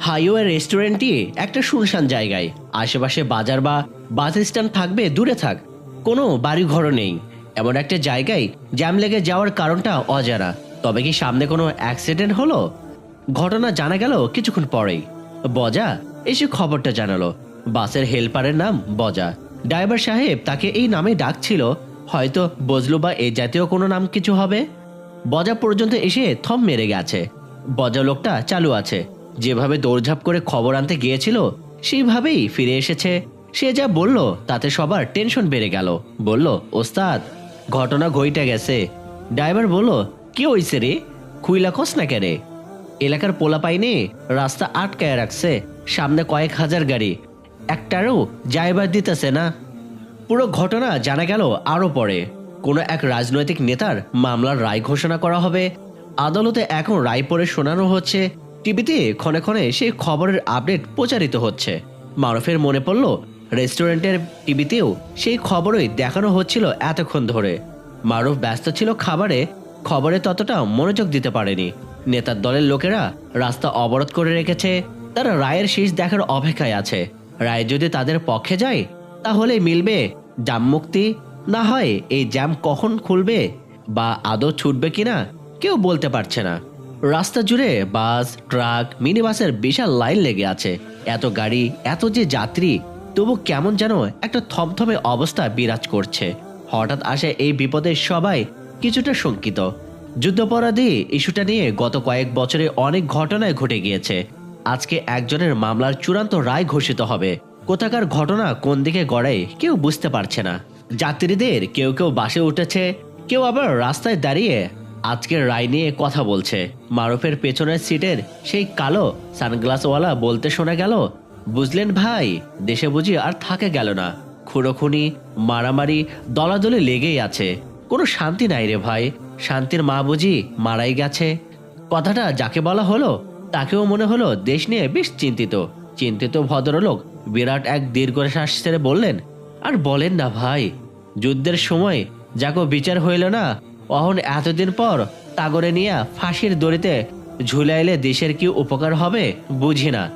Highway রেস্টুরেন্টটি একটা শুনশান জায়গায়। আশেপাশে বাজার বা বাস স্ট্যান্ড থাকবে, দূরে থাক। কোনো বাড়ি ঘরও নেই। এমন একটা জায়গায় জ্যাম লেগে যাওয়ার কারণটা অজানা। তবে কি সামনে কোনো অ্যাক্সিডেন্ট হলো? ঘটনা জানা গেল কিছুক্ষণ পরেই। বজা এসে খবরটা জানালো। বাসের হেল্পারের নাম বজা। ড্রাইভার সাহেব তাকে এই নামে ডাকছিল। হয়তো বজলু বা এ জাতীয় কোনো নাম কিছু হবে? বজা পর্যন্ত এসে থম মেরে গেছে। বজা লোকটা চালু আছে। যেভাবে দৌড়ঝাঁপ করে খবর আনতে গিয়েছিল সেইভাবেই ফিরে এসেছে। সে যা বলল, তাতে সবার টেনশন বেড়ে গেল। বলল, ওস্তাদ, ঘটনা ঘইটা গেছে। ড্রাইভার বলল, কি হইছে রে? খুইলা খস না কে রে এলাকার পোলা পাইনি রাস্তা আটকায় রাখছে, সামনে কয়েক হাজার গাড়ি। একটারও যাইবার দিতেছে না। পুরো ঘটনা জানা গেল আরও পরে। কোনো এক রাজনৈতিক নেতার মামলার রায় ঘোষণা করা হবে। আদালতে এখন রায় পড়ে শোনানো হচ্ছে। টিভিতে ক্ষণে ক্ষণে সেই খবরের আপডেট প্রচারিত হচ্ছে। মারুফের মনে পড়ল, রেস্টুরেন্টের টিভিতেও সেই খবরই দেখানো হচ্ছিল এতক্ষণ ধরে। মারুফ ব্যস্ত ছিল খাবারে, খবরে ততটা মনোযোগ দিতে পারেনি। নেতার দলের লোকেরা রাস্তা অবরোধ করে রেখেছে, তারা রায়ের শেষ দেখার অপেক্ষায় আছে। রায় যদি তাদের পক্ষে যায়, তাহলে মিলবে জাম মুক্তি, না হয় এই জ্যাম কখন খুলবে বা আদৌ ছুটবে কিনা কেউ বলতে পারছে না। রাস্তা জুড়ে বাস, ট্রাক মিনি বাসের বিশাল লাইন লেগে আছে। এত গাড়ি, এত যে যাত্রী, তবু কেমন যেন একটা থমথমে অবস্থা বিরাজ করছে। হঠাৎ আসে এই বিপদে সবাই কিছুটা শঙ্কিত। যুদ্ধাপরাধী ইস্যুটা নিয়ে গত কয়েক বছরে অনেক ঘটনায় ঘটে গিয়েছে। আজকে একজনের মামলার চূড়ান্ত রায় ঘোষিত হবে। কোথাকার ঘটনা কোন দিকে গড়ায় কেউ বুঝতে পারছে না। যাত্রীদের কেউ কেউ বাসে উঠেছে, কেউ আবার রাস্তায় দাঁড়িয়ে আজকের রায় নিয়ে কথা বলছে। মারুফের পেছনের সিটের সেই কালো সানগ্লাসওয়ালা বলতে শোনা গেল, বুঝলেন ভাই, দেশে বুঝি আর থাকে গেল না। খুনোখুনি, মারামারি, দলাদলি লেগেই আছে। কোনো শান্তি নাই রে ভাই, শান্তির মা বুঝি মারাই গেছে। কথাটা যাকে বলা হলো, তাকেও মনে হলো দেশ নিয়ে বেশ চিন্তিত। চিন্তিত ভদ্রলোক বিরাট এক দীর্ঘশ্বাস ছেড়ে বললেন, আর বলেন না ভাই, যুদ্ধের সময় যাকে বিচার হইল না অহন এতদিন পর তাগরে নিয়ে ফাঁসির দড়িতে ঝুলাইলে দেশের কি উপকার হবে বুঝি না।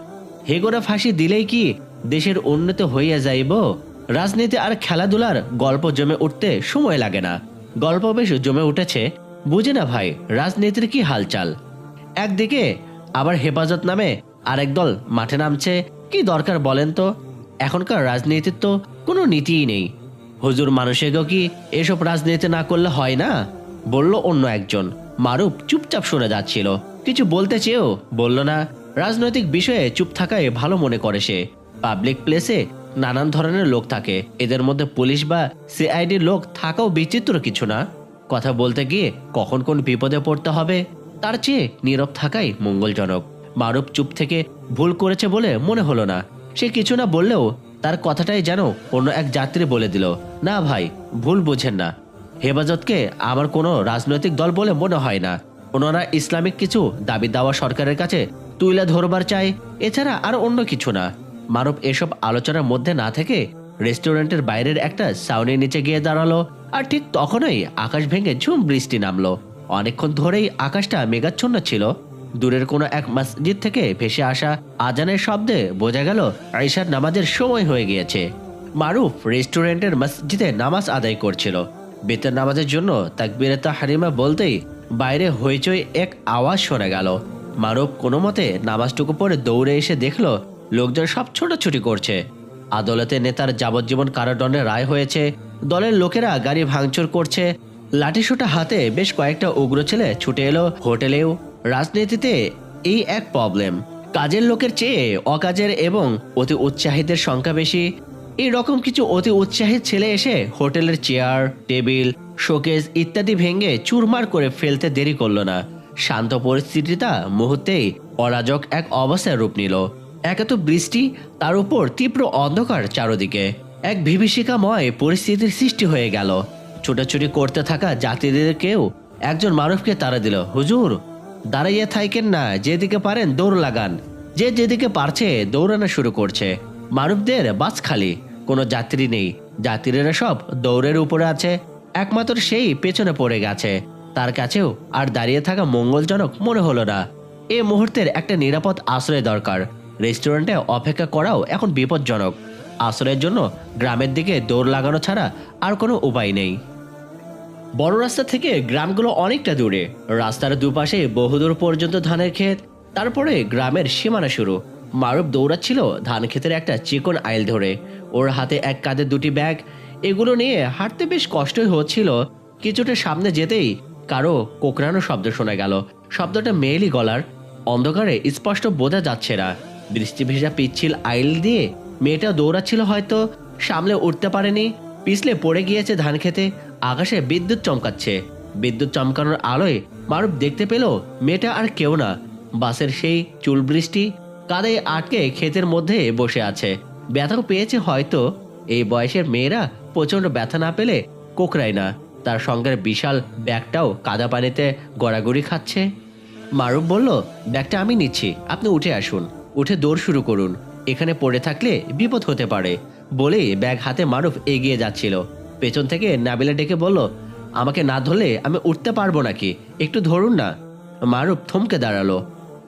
হেগোরা ফাঁসি দিলেই কি দেশের উন্নতি হইয়া যাইব? রাজনীতি আর খেলাধুলার গল্প জমে উঠতে সময় লাগে না। গল্প বেশ জমে উঠেছে। বুঝি না ভাই, রাজনীতির কি হালচাল? একদিকে আবার হেফাজত নামে আরেক দল মাঠে নামছে, কি দরকার বলেন তো? এখনকার রাজনীতির তো কোনো নীতিই নেই। হুজুর মানুষেকেও কি এসব রাজনীতি না করলে হয় না? বলল অন্য একজন। মারুফ চুপচাপ শুনে যাচ্ছিল। কিছু বলতে চেয়েও বলল না। রাজনৈতিক বিষয়ে চুপ থাকায় ভালো মনে করে সে। পাবলিক প্লেসে নানান ধরনের লোক থাকে। এদের মধ্যে পুলিশ বা সিআইডির লোক থাকাও বিচিত্র কিছু না। কথা বলতে গিয়ে কখন কোন বিপদে পড়তে হবে, তার চেয়ে নীরব থাকাই মঙ্গলজনক। মারুফ চুপ থেকে ভুল করেছে বলে মনে হলো না। সে কিছু না বললেও তার কথাটাই যেন অন্য এক যাত্রী বলে দিল, না ভাই, ভুল বুঝেন না। হেফাজতকে আমার কোনো রাজনৈতিক দল বলে মনে হয় না। ওনারা ইসলামিক কিছু দাবি দাওয়া সরকারের কাছে তুলে ধরবার চাই এছাড়া আর অন্য কিছু না। মারুফ, এসব আলোচনার মধ্যে না থেকে রেস্টুরেন্টের বাইরের একটা সাউনের নিচে গিয়ে দাঁড়াল আর ঠিক তখনই আকাশ ভেঙে ঝুম বৃষ্টি নামলো। অনেকক্ষণ ধরেই আকাশটা মেঘাচ্ছন্ন ছিল। দূরের কোনো এক মসজিদ থেকে ভেসে আসা আজানের শব্দে বোঝা গেল আইসার নামাজের সময় হয়ে গিয়েছে। মারুফ রেস্টুরেন্টের মসজিদে নামাজ আদায় করছিল। বেতন নামাজের জন্য তাকবিরতা হারিমা বলতেই বাইরে হইচই এক আওয়াজ শোনা গেল। মানব কোনো মতে নামাজটুকু পরে দৌড়ে এসে দেখল লোকজন সব ছোটাছুটি করছে। আদালতে নেতার যাবজ্জীবন কারাদণ্ডের রায় হয়েছে। দলের লোকেরা গাড়ি ভাঙচুর করছে। লাঠিসোঁটা হাতে বেশ কয়েকটা উগ্র ছেলে ছুটে এলো হোটেলেও। রাজনীতিতে এই এক প্রবলেম কাজের লোকের চেয়ে অকাজের এবং অতি উৎসাহিতের সংখ্যা বেশি। এই রকম কিছু অতি উৎসাহিত ছেলে এসে হোটেলের চেয়ার, টেবিল, শোকেস ইত্যাদি ভেঙে চুরমার করে ফেলতে দেরি করল না। শান্ত পরিস্থিতিটা মুহূর্তেই অরাজক এক অবস্থায় রূপ নিল। একে তো বৃষ্টি, তার উপর তীব্র অন্ধকার চারদিকে। এক বিভীষিকাময় পরিস্থিতির সৃষ্টি হয়ে গেল। ছোটাছুটি করতে থাকা যাত্রীদেরকেও একজন মারুফকে তারা দিল, হুজুর, দাঁড়াইয়ে থাইকেন না, যেদিকে পারেন দৌড় লাগান। যে যেদিকে পারছে দৌড়ানো শুরু করছে। মারুফদের বাস খালি। কোনো যাত্রী নেই। যাত্রীরা সব দৌড়ের উপরে আছে। একমাত্র সেই পেছনে পড়ে গেছে। তার কাছেও আর দাঁড়িয়ে থাকা মঙ্গলজনক মনে হলো না। এ মুহূর্তের একটা নিরাপদ আশ্রয় দরকার। রেস্টুরেন্টে অপেক্ষা করাও এখন বিপজ্জনক। আশ্রয়ের জন্য গ্রামের দিকে দৌড় লাগানো ছাড়া আর কোনো উপায় নেই। বড় রাস্তা থেকে গ্রামগুলো অনেকটা দূরে। রাস্তার দুপাশে বহুদূর পর্যন্ত ধানের ক্ষেত, তারপরে গ্রামের সীমানা শুরু। মারুফ দৌড়াচ্ছিল ধান ক্ষেতের একটা চিকন আইল ধরে। ওর হাতে এক কাঁধে দুটি ব্যাগ, এগুলো নিয়ে হাঁটতে বেশ কষ্টই হচ্ছিল। কিছুটা সামনে যেতেই কারও কোকড়ানো শব্দ শোনা গেল। শব্দটা মেয়েলি গলার, অন্ধকারে স্পষ্ট বোঝা যাচ্ছে না। বৃষ্টি ভেজা পিচ্ছিল আইল দিয়ে মেয়েটা দৌড়াচ্ছিল হয়তো, সামলে উঠতে পারেনি, পিছলে পড়ে গিয়েছে ধান খেতে, আকাশে বিদ্যুৎ চমকাচ্ছে। বিদ্যুৎ চমকানোর আলোয় মারুফ দেখতে পেল মেয়েটা আর কেউ না। বাসের সেই চুল বৃষ্টি কাদে আটকে ক্ষেতের মধ্যে বসে আছে। ব্যথাও পেয়েছে হয়তো। এই বয়সের মেয়েরা প্রচণ্ড ব্যথা না পেলে কোকড়ায় না। তার সঙ্গের বিশাল ব্যাগটাও কাদা পানিতে গড়াগড়ি খাচ্ছে। মারুফ বলল, ব্যাগটা আমি নিচ্ছি, আপনি উঠে আসুন। উঠে দৌড় শুরু করুন। এখানে পড়ে থাকলে বিপদ হতে পারে। বলেই ব্যাগ হাতে মারুফ এগিয়ে যাচ্ছিল। পেছন থেকে নাবিলা ডেকে বলল, আমাকে না ধরলে আমি উঠতে পারব নাকি? একটু ধরুন না। মারুফ থমকে দাঁড়াল।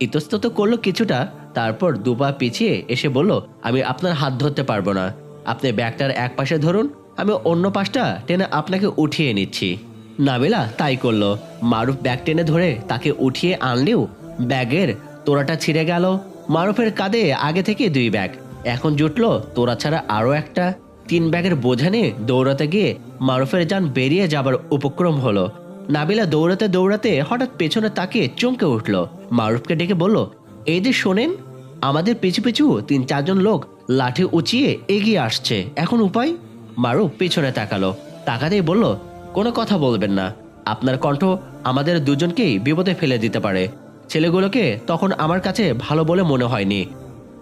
ইতস্তত করল কিছুটা তারপর দুপা পিছিয়ে এসে বলল, আমি আপনার হাত ধরতে পারব না। আপনি ব্যাগটার এক পাশে ধরুন, আমি অন্য পাশটা টেনে আপনাকে উঠিয়ে নিচ্ছি। নাবিলা তাই করল। মারুফ ব্যাগ টেনে ধরে তাকে উঠিয়ে আনলেও ব্যাগের তোরাটা ছিঁড়ে গেল। মারুফের কাঁধে আগে থেকে দুই ব্যাগ। এখন জুটলো তোরা ছাড়া আরও একটা। তিন ব্যাগের বোঝা নিয়ে দৌড়াতে গিয়ে মারুফের যান বেরিয়ে যাবার উপক্রম হলো। নাবিলা দৌড়াতে দৌড়াতে হঠাৎ পেছনে তাকিয়ে চমকে উঠল। মারুফকে ডেকে বলল যে শোনেন, আমাদের পিছু পিছু তিন চারজন লোক লাঠি উঁচিয়ে এগিয়ে আসছে। এখন উপায়? মারুফ পিছনে তাকালো। তাকাতেই বলল, কোনো কথা বলবেন না। আপনার কণ্ঠ আমাদের দুজনকেই বিপদে ফেলে দিতে পারে। ছেলেগুলোকে তখন আমার কাছে ভালো বলে মনে হয়নি।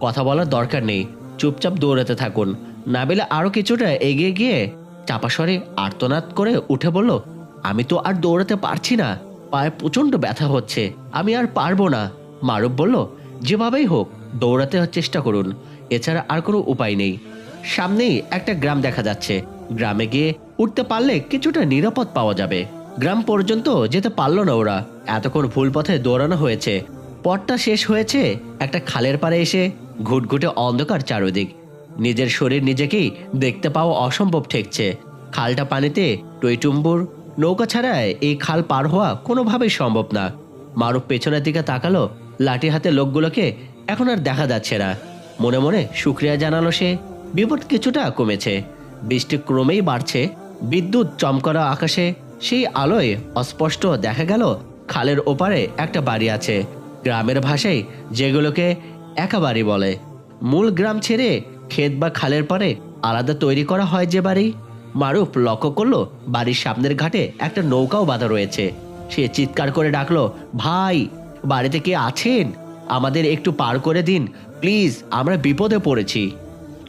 কথা বলার দরকার নেই। চুপচাপ দৌড়াতে থাকুন। না নাবিলা আরও কিছুটা এগিয়ে গিয়ে চাপাস্বরে আর্তনাদ করে উঠে বলল, আমি তো আর দৌড়াতে পারছি না। পায়ে প্রচণ্ড ব্যথা হচ্ছে। আমি আর পারব না। মারুফ বলল, যেভাবেই হোক, দৌড়াতে চেষ্টা করুন। এছাড়া আর কোনো উপায় নেই। সামনেই একটা গ্রাম দেখা যাচ্ছে। গ্রামে গিয়ে উঠতে পারলে কিছুটা নিরাপদ পাওয়া যাবে। গ্রাম পর্যন্ত যেতে পারল না ওরা। এতক্ষণ ভুল পথে দৌড়ানো হয়েছে। পথটা শেষ হয়েছে একটা খালের পাড়ে এসে ঘুটঘুটে অন্ধকার চারদিক। নিজের শরীর নিজেকেই দেখতে পাওয়া অসম্ভব ঠেকছে। খালটা পানিতে টইটুম্বুর নৌকা ছাড়া এই খাল পার হওয়া কোনোভাবেই সম্ভব না। মারুফ পেছনের দিকে তাকালো লাঠি হাতে লোকগুলোকে এখন আর দেখা যাচ্ছে না। মনে মনে শুক্রিয়া জানালো সে। বিপদ কিছুটা কমেছে। বৃষ্টি ক্রমেই বাড়ছে। বিদ্যুৎ চমকরা আকাশে সেই আলোয় অস্পষ্ট দেখা গেল খালের ওপারে একটা বাড়ি আছে। গ্রামের ভাষায় যেগুলোকে একা বাড়ি বলে। মূল গ্রাম ছেড়ে ক্ষেত বা খালের পরে আলাদা তৈরি করা হয় যে বাড়ি। মারুফ লক্ষ্য করল বাড়ির সামনের ঘাটে একটা নৌকাও বাঁধা রয়েছে। সে চিৎকার করে ডাকলো, ভাই বাড়িতে কে আছেন? আমাদের একটু পার করে দিন। প্লিজ, আমরা বিপদে পড়েছি।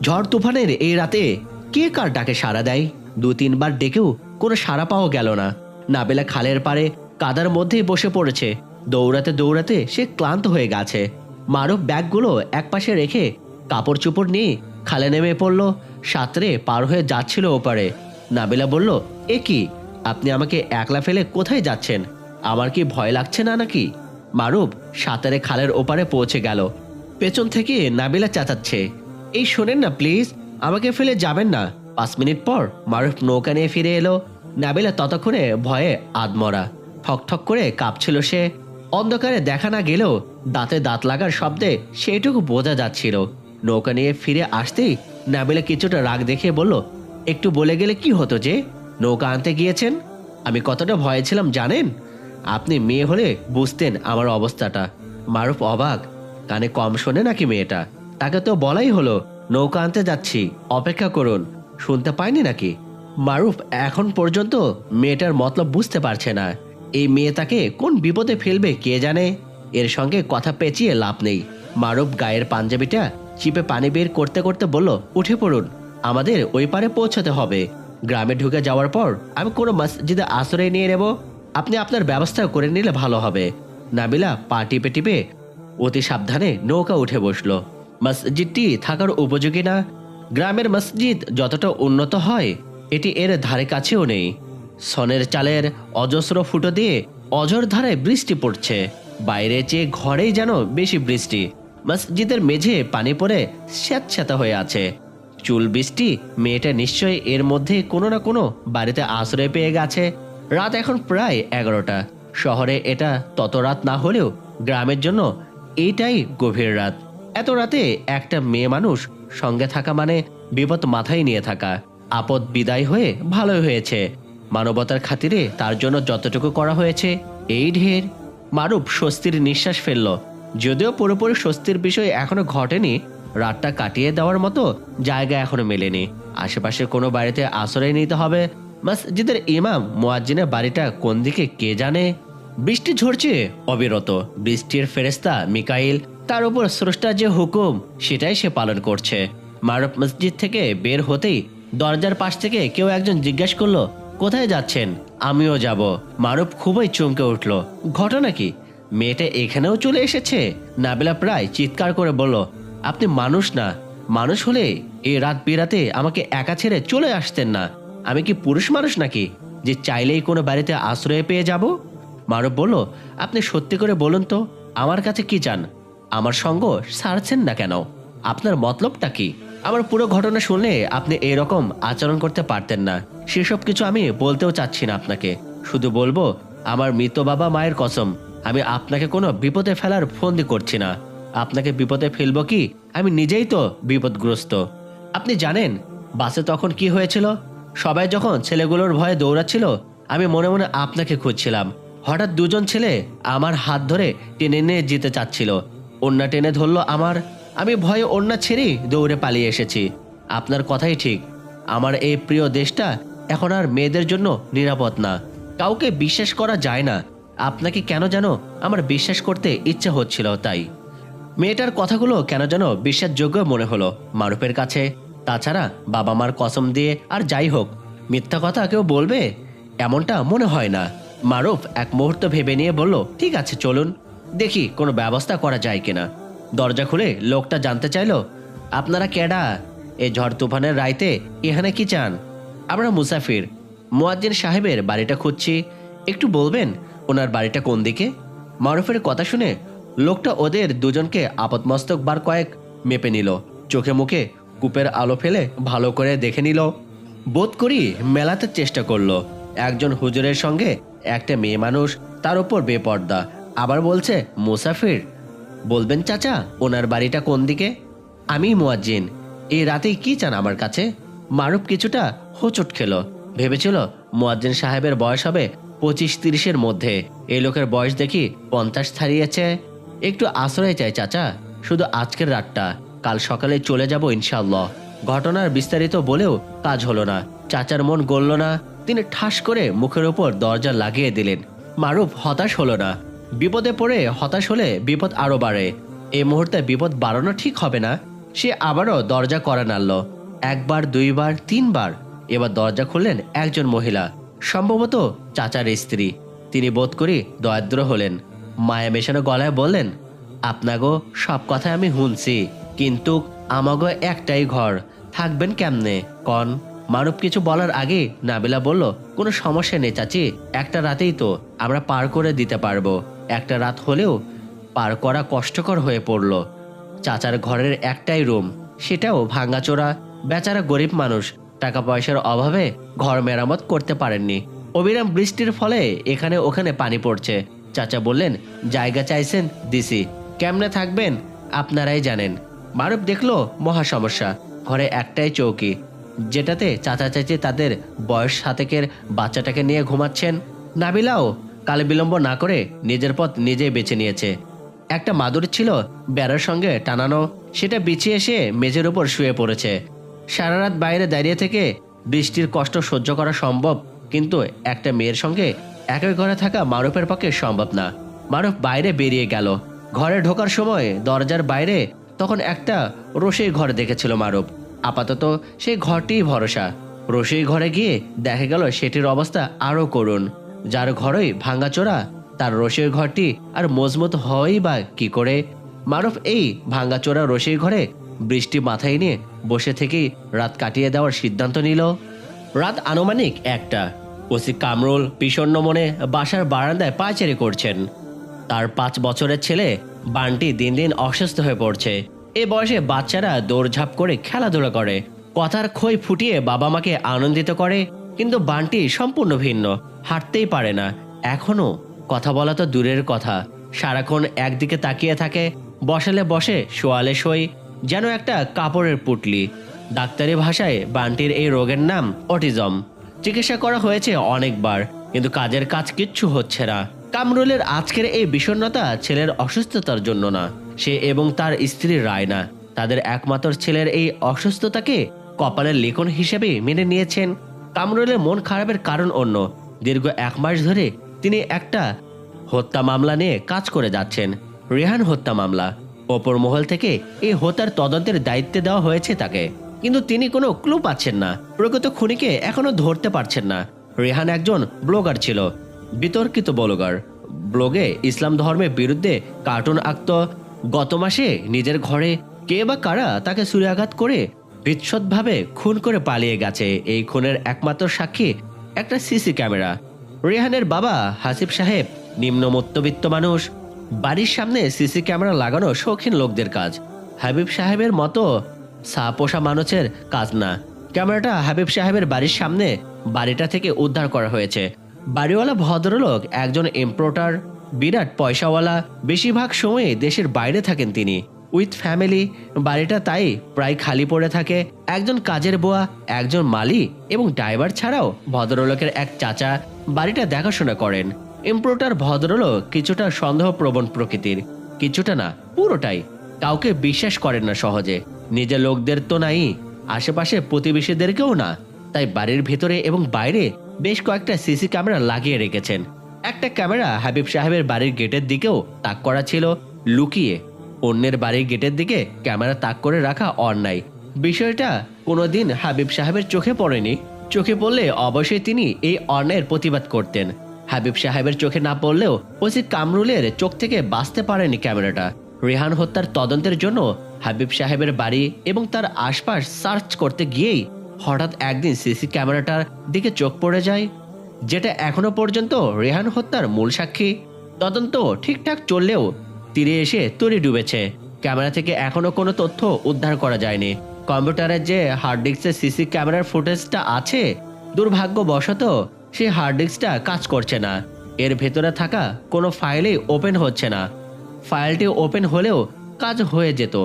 ঝড় তুফানের এই রাতে কে কার ডাকে সাড়া দেয়? দু তিনবার ডেকেও কোনো সাড়া পাওয়া গেল না। নাবেলা খালের পারে কাদার মধ্যেই বসে পড়েছে। দৌড়াতে দৌড়াতে সে ক্লান্ত হয়ে গেছে। মারুফ ব্যাগগুলো একপাশে রেখে কাপড় চোপড় নিয়ে খালে নেমে পড়ল। সাঁতরে পার হয়ে যাচ্ছিল ওপারে। নাবিলা বলল, এ কি? আপনি আমাকে একলা ফেলে কোথায় যাচ্ছেন? আমার কি ভয় লাগছে না নাকি? মারুফ সাঁতারে খালের ওপারে পৌঁছে গেল। পেছন থেকে নাবিলা চেঁচাচ্ছে। এই শোনেন না, প্লিজ। আমাকে ফেলে যাবেন না। পাঁচ মিনিট পর মারুফ নৌকা নিয়ে ফিরে এলো। নাবিলা ততক্ষণে ভয়ে আদমরা ঠক করে কাঁপছিল সে। অন্ধকারে দেখা না গেলেও দাঁতে দাঁত লাগার শব্দে সেইটুকু বোঝা যাচ্ছিল। নৌকা নিয়ে ফিরে আসতেই নাবিলা কিছুটা রাগ দেখে বলল, একটু বলে গেলে কি হতো যে? নৌকা আনতে গিয়েছেন? আমি কতটা ভয়ে ছিলাম, জানেন? আপনি মেয়ে হলে বুঝতেন আমার অবস্থাটা। মারুফ অবাক, কানে কম শোনে নাকি মেয়েটা? তাকে তো বলাই হলো, নৌকা আনতে যাচ্ছি, অপেক্ষা করুন, শুনতে পাইনি নাকি? মারুফ এখন পর্যন্ত মেয়েটার মতলব বুঝতে পারছে না। এই মেয়ে তাকে কোন বিপদে ফেলবে কে জানে? এর সঙ্গে কথা পেঁচিয়ে লাভ নেই। মারুফ গায়ের পাঞ্জাবিটা চিপে পানি বের করতে করতে বলল, উঠে পড়ুন, আমাদের ওই পারে পৌঁছাতে হবে। গ্রামে ঢুকে যাওয়ার পর আমি কোনো মসজিদে আশ্রয় নিয়ে নেব। আপনি আপনার ব্যবস্থা করে নিলে ভালো হবে। নাবিলা পা টিপে টিপে অতি সাবধানে নৌকা উঠে বসল। মসজিদটি থাকার উপযোগী না? গ্রামের মসজিদ যতটা উন্নত হয়, এটি এর ধারে কাছেও নেই। সনের চালের অজস্র ফুটো দিয়ে অজর ধারে বৃষ্টি পড়ছে। বাইরে চেয়ে ঘরেই যেন বেশি বৃষ্টি। মসজিদের মেঝে পানি পড়ে স্যাঁতস্যাঁতা হয়ে আছে। চুল বৃষ্টি মেয়েটা নিশ্চয়ই এর মধ্যে কোনো না কোনো বাড়িতে আশ্রয় পেয়ে গেছে। রাত এখন প্রায় এগারোটা। শহরে এটা তত রাত না হলেও গ্রামের জন্য এইটাই গভীর রাত। এত রাতে একটা মেয়ে মানুষ সঙ্গে থাকা মানে বিপদ মাথায় নিয়ে থাকা। আপদ বিদায় হয়ে ভালোই হয়েছে। মানবতার খাতিরে তার জন্য যতটুকু করা হয়েছে, এই ঢের। মারুপ স্বস্তির নিঃশ্বাস ফেলল। যদিও পুরোপুরি স্বস্তির বিষয় এখনও ঘটেনি, রাতটা কাটিয়ে দেওয়ার মতো জায়গা এখনও মেলেনি। আশেপাশে কোনো বাড়িতে আশ্রয় নিতে হবে মসজিদের ইমাম মোয়াজ্জিনের বাড়িটা কোন দিকে কে জানে? বৃষ্টি ঝরছে, অবিরত। বৃষ্টির ফেরেস্তা মিকাইল, তার উপর স্রষ্টার যে হুকুম, সেটাই সে পালন করছে। মারুফ মসজিদ থেকে বের হতেই দরজার পাশ থেকে কেউ একজন জিজ্ঞাসা করল, কোথায় যাচ্ছেন? আমিও যাব। মারুফ খুবই চমকে উঠল। ঘটনা কি? মেয়েটা এখানেও চলে এসেছে? নাবিলা প্রায় চিৎকার করে বলল, আপনি মানুষ না। মানুষ হলে এই রাত বিরাতে আমাকে একা ছেড়ে চলে আসতেন না। আমি কি পুরুষ মানুষ নাকি যে চাইলেই কোনো বাড়িতে আশ্রয় পেয়ে যাব? মারব বলল, আপনি সত্যি করে বলুন তো, আমার কাছে কি চান? আমার সঙ্গ সারছেন না কেন? আপনার মতলবটা কি? আমার পুরো ঘটনা শুনলে আপনি এরকম আচরণ করতে পারতেন না। সেসব কিছু আমি বলতেও চাচ্ছি না আপনাকে। শুধু বলব, আমার মৃত বাবা মায়ের কসম, আমি আপনাকে কোনো বিপদে ফেলার ফন্দি করছি না। আপনাকে বিপদে ফেলব কি? আমি নিজেই তো বিপদগ্রস্ত। আপনি জানেন, বাসে তখন কি হয়েছিল? সবাই যখন ছেলেগুলোর ভয়ে দৌড়াচ্ছিল, আমি মনে মনে আপনাকে খুঁজছিলাম। হঠাৎ দুজন ছেলে আমার হাত ধরে টেনে নিয়ে যেতে চাচ্ছিল। অন্যা টেনে ধরলো আমার। আমি ভয়ে অন্যা ছেড়েই দৌড়ে পালিয়ে এসেছি। আপনার কথাই ঠিক। আমার এই প্রিয় দেশটা এখন আর মেয়েদের জন্য নিরাপদ না। কাউকে বিশ্বাস করা যায় না। আপনাকে কেন যেন আমার বিশ্বাস করতে ইচ্ছা হচ্ছিল তাই। মেয়েটার কথাগুলো কেন যেন বিশ্বাসযোগ্য মনে হলো মারুফের কাছে। তাছাড়া বাবা মার কসম দিয়ে আর যাই হোক, মিথ্যা কথা কেউ বলবে, এমনটা মনে হয় না। মারুফ এক মুহূর্ত ভেবে নিয়ে বলল, ঠিক আছে, চলুন। দেখি কোনো ব্যবস্থা করা যায় কিনা। দরজা খুলে লোকটা জানতে চাইলো, আপনারা কেডা? এই ঝড় তুফানের রাইতে এখানে কি চান? আমরা মুসাফির। মুয়াজ্জিন সাহেবের বাড়িটা খুঁজছি। একটু বলবেন, ওনার বাড়িটা কোন দিকে? মারুফের কথা শুনে লোকটা ওদের দুজনকে আপদমস্তক বার কয়েক মেপে নিল। চোখে মুখে কূপের আলো ফেলে ভালো করে দেখে নিল। বোধ করি মেলাতে চেষ্টা করল। একজন হুজুরের সঙ্গে একটা মেয়ে মানুষ, তার উপর বেপর্দা। আবার বলছে, মুসাফির, বলবেন চাচা, ওনার বাড়িটা কোন দিকে? আমি মুয়াজ্জিন। এই রাতেই কি চান আমার কাছে? মারুফ কিছুটা হোঁচট খেলো। ভেবেছিল, মুয়াজ্জিন সাহেবের বয়স হবে পঁচিশ তিরিশের মধ্যে। এই লোকের বয়স দেখি পঞ্চাশ ছাড়িয়েছে। একটু আশ্রয় চাই চাচা, শুধু আজকের রাতটা। কাল সকালে চলে যাব ইনশাল্লাহ ঘটনার বিস্তারিত বলেও কাজ হলো না। চাচার মন গলল না। তিনি ঠাস করে মুখের ওপর দরজা লাগিয়ে দিলেন। মারুফ হতাশ হলো না। বিপদে পড়ে হতাশ হলে বিপদ আরও বাড়ে। এই মুহূর্তে বিপদ বাড়ানো ঠিক হবে না। সে আবারও দরজা করে নাড়ল। একবার, দুইবার, তিনবার এবার দরজা খুললেন একজন মহিলা, সম্ভবত চাচার স্ত্রী। তিনি বোধ করি দয়াদ্র হলেন। মায়া মেশানো গলায় বললেন, আপনাগো সব কথা আমি শুনছি। কিন্তু আমাগো একটাই ঘর। থাকবেন কেমনে? কন, মারুফ কিছু বলার আগে নাবিলা বলল, কোনো সমস্যা নেই চাচি, একটা রাতেই তো আমরা পার করে দিতে পারব। একটা রাত হলেও পার করা কষ্টকর হয়ে পড়ল। চাচার ঘরের একটাই রুম, সেটাও ভাঙাচোরা। বেচারা গরিব মানুষ টাকা পয়সার অভাবে ঘর মেরামত করতে পারেননি। অবিরাম বৃষ্টির ফলে এখানে ওখানে পানি পড়ছে। চাচা বললেন, জায়গা চাইছেন দিছি। কেমনে থাকবেন, আপনারাই জানেন। মারুফ দেখল মহা সমস্যা। ঘরে একটাই চৌকি, যেটাতে চাচা চাচি তাদের বয়স সাতেকের বাচ্চাটাকে নিয়ে ঘুমাচ্ছেন। নাবিলাও কালে বিলম্ব না করে নিজের পথ নিজেই বেছে নিয়েছে। একটা মাদুর ছিল বেড়ার সঙ্গে টানানো, সেটা বিছিয়ে এসে মেঝের উপর শুয়ে পড়েছে। সারা রাত বাইরে দাঁড়িয়ে থেকে বৃষ্টির কষ্ট সহ্য করা সম্ভব, কিন্তু একটা মেয়ের সঙ্গে একই ঘরে থাকা মারুফের পক্ষে সম্ভব না। মারুফ বাইরে বেরিয়ে গেল। ঘরে ঢোকার সময় দরজার বাইরে তখন একটা রসেই ঘর দেখেছিল মারুফ। আপাতত সেই ঘরটিই ভরসা। রসেই ঘরে গিয়ে দেখা গেল সেটির অবস্থা আরও করুণ। যার ঘরই ভাঙ্গাচোরা তার রসের ঘরটি আর মজবুত হয়ই বা কি করে? মারুফ এই ভাঙ্গাচোরা রসের ঘরে বৃষ্টি মাথায় নিয়ে বসে থেকেই রাত কাটিয়ে দেওয়ার সিদ্ধান্ত নিল। রাত আনুমানিক একটা। ওসি কামরুল বিষণ্ণ মনে বাসার বারান্দায় পায়চারি করছেন। তার পাঁচ বছরের ছেলে বান্টি দিন দিন অসুস্থ হয়ে পড়ছে। এ বয়সে বাচ্চারা দৌড়ঝাঁপ করে খেলাধুলা করে। কথার খই ফুটিয়ে বাবা মাকে আনন্দিত করে, কিন্তু বান্টি সম্পূর্ণ ভিন্ন, হাঁটতেই পারে না। এখনও কথা বলা তো দূরের কথা। সারাক্ষণ একদিকে তাকিয়ে থাকে, বসালে বসে, শোয়ালে শোয়, যেন একটা কাপড়ের পুটলি। ডাক্তারি ভাষায় বান্টির এই রোগের নাম অটিজম। চিকিৎসা করা হয়েছে অনেকবার, কিন্তু কাজের কাজ কিচ্ছু হচ্ছে না। কামরুলের আজকের এই বিষণ্ণতা ছেলের অসুস্থতার জন্য না। সে এবং তার স্ত্রী রায়না, তাদের একমাত্র ছেলের এই অসুস্থতাকে কপালের লিখন হিসেবে মেনে নিয়েছেন। কামরুলের মন খারাপের কারণ অন্য। দীর্ঘ এক মাস ধরে তিনি একটা হত্যা মামলা নিয়ে কাজ করে যাচ্ছেন। রেহান হত্যা মামলা। ওপর মহল থেকে এই হত্যার তদন্তের দায়িত্বে দেওয়া হয়েছে তাকে। কিন্তু তিনি কোনো ক্লু পাচ্ছেন না। প্রকৃত খুনিকে এখনও ধরতে পারছেন না। রেহান একজন ব্লগার ছিল। বিতর্কিত ব্লগার। ব্লগে ইসলাম ধর্মের বিরুদ্ধে কার্টুন আঁকত গত মাসে নিজের ঘরে কে বা কারা তাকে সূর্যাঘাত করে বিচ্ছদভাবে খুন করে পালিয়ে গেছে। এই খুনের একমাত্র সাক্ষী একটা সিসি ক্যামেরা। রেহানের বাবা হাসিব সাহেব, নিম্ন মধ্যবিত্ত মানুষ। বাড়ির সামনে সিসি ক্যামেরা লাগানো শৌখিন লোকদের কাজ। হাবিব সাহেবের মতো পোষা মানুষের কাজ না। ক্যামেরাটা হাবিব সাহেবের বাড়ির সামনে বাড়িটা থেকে উদ্ধার করা হয়েছে। বাড়িওয়ালা ভদ্রলোক একজন ইম্পোর্টার, বিরাট পয়সাওয়ালা, বেশিরভাগ সময়ে দেশের বাইরে থাকেন তিনি। উইথ ফ্যামিলি, বাড়িটা তাই প্রায় খালি পড়ে থাকে। একজন কাজের বুয়া, একজন মালি এবং ড্রাইভার ছাড়াও ভদ্রলোকের এক চাচা বাড়িটা দেখাশোনা করেন। ইম্পোর্টার ভদ্রলোক কিছুটা সন্দেহপ্রবণ প্রকৃতির, কিছুটা না, পুরোটাই কাউকে বিশ্বাস করেন না সহজে। নিজের লোকদের তো নাই আশেপাশে প্রতিবেশীদেরকেও না। তাই বাড়ির ভেতরে এবং বাইরে বেশ কয়েকটা সিসি ক্যামেরা লাগিয়ে রেখেছেন। একটা ক্যামেরা হাবিব সাহেবের বাড়ির গেটের দিকেও তাক করা ছিল। লুকিয়ে অন্যের বাড়ির গেটের দিকে ক্যামেরা তাক করে রাখা অন্যায়। বিষয়টা কোনোদিন হাবিব সাহেবের চোখে পড়েনি। চোখে পড়লে অবশ্যই তিনি এই অন্যায়ের প্রতিবাদ করতেন। হাবিব সাহেবের চোখে না পড়লেও ওসি কামরুলের চোখ থেকে বাঁচতে পারেনি ক্যামেরাটা। রেহান হত্যার তদন্তের জন্য হাবিব সাহেবের বাড়ি এবং তার আশপাশ সার্চ করতে গিয়েই হঠাৎ একদিন সিসি ক্যামেরাটার দিকে চোখ পড়ে যায়, যেটা এখনও পর্যন্ত রেহান হত্যার মূল সাক্ষী। তদন্ত ঠিকঠাক চললেও তীরে এসে তরি ডুবেছে। ক্যামেরা থেকে এখনও কোনো তথ্য উদ্ধার করা যায়নি। কম্পিউটারের যে হার্ড ডিস্কের সিসি ক্যামেরার ফুটেজটা আছে, দুর্ভাগ্যবশত সেই হার্ড ডিস্কটা কাজ করছে না। এর ভেতরে থাকা কোনো ফাইলেই ওপেন হচ্ছে না। ফাইলটি ওপেন হলেও কাজ হয়ে যেত।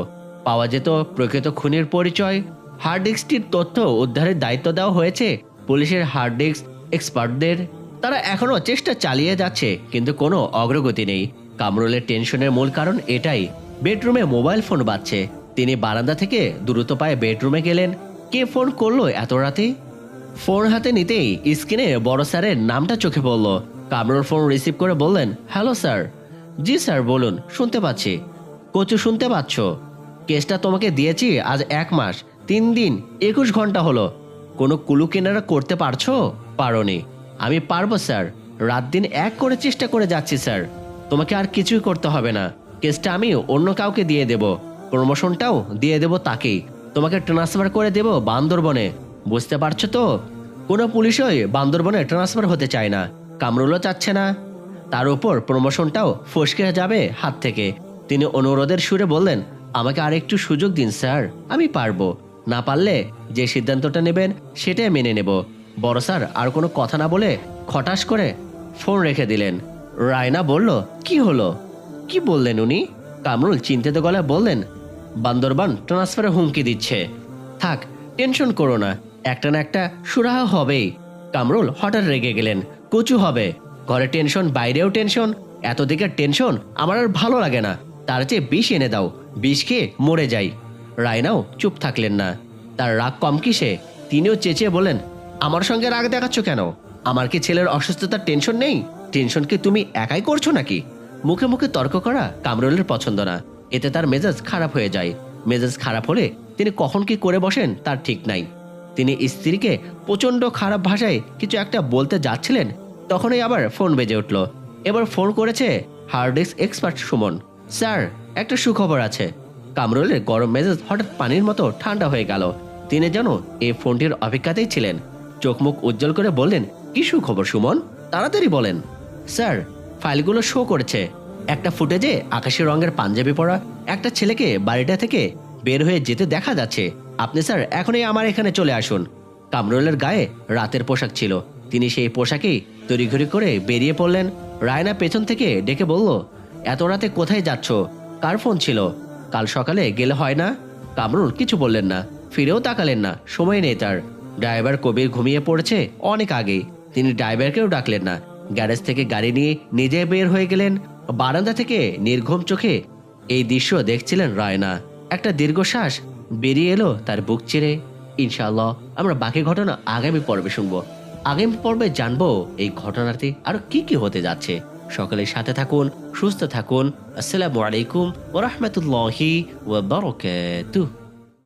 পাওয়া যেত প্রকৃত খুনির পরিচয় হার্ড ডিস্কটির তথ্য উদ্ধারের দায়িত্ব দেওয়া হয়েছে। পুলিশের হার্ড ডিস্ক এক্সপার্টদের তারা এখনও চেষ্টা চালিয়ে যাচ্ছে, কিন্তু কোনো অগ্রগতি নেই। কামরুলের টেনশনের মূল কারণ এটাই, বেডরুমে মোবাইল ফোন বাজছে। তিনি বারান্দা থেকে দ্রুত পায়ে বেডরুমে গেলেন। কে ফোন করল এত রাতে? ফোন হাতে নিতেই স্ক্রিনে বড় স্যারের নামটা চোখে পড়ল। কামরুল ফোন রিসিভ করে বললেন, হ্যালো স্যার। জি স্যার, বলুন, শুনতে পাচ্ছি। কচু শুনতে পাচ্ছ? কেসটা তোমাকে দিয়েছি আজ এক মাস। তিন দিন, একুশ ঘণ্টা হলো। কোনো কুলু কেনারা করতে পারছ? পারোনি। আমি পারব, স্যার। রাত দিন এক করে চেষ্টা করে যাচ্ছি, স্যার। তোমাকে আর কিছুই করতে হবে না। কেসটা আমি অন্য কাউকে দিয়ে দেব। প্রমোশনটাও দিয়ে দেব তাকেই। তোমাকে ট্রান্সফার করে দেব বান্দরবনে। বুঝতে পারছ তো? কোনো পুলিশই বান্দরবনে ট্রান্সফার হতে চায় না। কামরুলও চাচ্ছে না। তার উপর প্রমোশনটাও ফসকে যাবে হাত থেকে। তিনি অনুরোধের সুরে বললেন, আমাকে আর একটু সুযোগ দিন, স্যার। আমি পারব। না পারলে যে সিদ্ধান্তটা নেবেন সেটাই মেনে নেব। বড় স্যার, আর কোনো কথা না বলে খটাস করে ফোন রেখে দিলেন। রায়না বলল, কি হলো? কি বললেন উনি? কামরুল চিন্তিত গলায় বললেন, বান্দরবান ট্রান্সফারে হুমকি দিচ্ছে। থাক, টেনশন করো না, একটা না একটা সুরাহা হবেই। কামরুল হঠাৎ রেগে গেলেন, কচু হবে। ঘরে টেনশন, বাইরেও টেনশন এত দিকের টেনশন আমার আর ভালো লাগে না। তার চেয়ে বিষ এনে দাও, বিষ খেয়ে মরে যাই। রায়নাও চুপ থাকলেন না। তার রাগ কম কিসে? তিনিও চেঁচিয়ে বলেন আমার সঙ্গে রাগ দেখাচ্ছ কেন? আমার কি ছেলের অসুস্থতার টেনশন নেই? টেনশন কি তুমি একাই করছ নাকি? মুখে মুখে তর্ক করা কামরুলের পছন্দ না। এতে তার মেজাজ খারাপ হয়ে যায়। মেজাজ খারাপ হলে তিনি কখন কি করে বসেন তার ঠিক নাই। তিনি স্ত্রীকে প্রচণ্ড খারাপ ভাষায় কিছু একটা বলতে যাচ্ছিলেন, তখনই আবার ফোন বেজে উঠল। এবার ফোন করেছে hard disk expert Suman. Sir, একটা সুখবর আছে। কামরুলের গরম মেজাজ হঠাৎ পানির মতো ঠান্ডা হয়ে গেল। তিনি যেন এই ফোনটির অপেক্ষাতেই ছিলেন। চোখ মুখ উজ্জ্বল করে বললেন, কি সুখবর, সুমন? তাড়াতাড়ি বলেন। স্যার, ফাইলগুলো শো করেছে। একটা ফুটেজে আকাশি রঙের পাঞ্জাবি পরা একটা ছেলেকে বাড়িটা থেকে বের হয়ে যেতে দেখা যাচ্ছে। আপনি স্যার, এখনই আমার এখানে চলে আসুন। কামরুলের গায়ে রাতের পোশাক ছিল। তিনি সেই পোশাকেই তড়িঘড়ি করে বেরিয়ে পড়লেন। রায়না পেছন থেকে ডেকে বলল, এত রাতে কোথায় যাচ্ছ? কার ফোন ছিল? কাল সকালে গেলে হয় না? কামরুল, কিছু বললেন না। ফিরেও তাকালেন না। সময় নেই তার। ড্রাইভার কবির ঘুমিয়ে পড়েছে অনেক আগেই। তিনি ড্রাইভারকেও ডাকলেন না। গ্যারেজ থেকে গাড়ি নিয়ে নিজে বের হয়ে গেলেন। বারান্দা থেকে নির্ঘুম চোখে এই দৃশ্য দেখছিলেন রায়না। একটা দীর্ঘশ্বাস বেরিয়ে এলো তার বুক চিরে। ইনশাআল্লাহ, আমরা বাকি ঘটনা আগামী পর্বে শুনব। আগামী পর্বে জানব এই ঘটনাটি আরও কি কি হতে যাচ্ছে। সকলের সাথে থাকুন সুস্থ থাকুন আসসালামু আলাইকুম ওরহমতুল্লাহি ওয়া বারাকাতুহু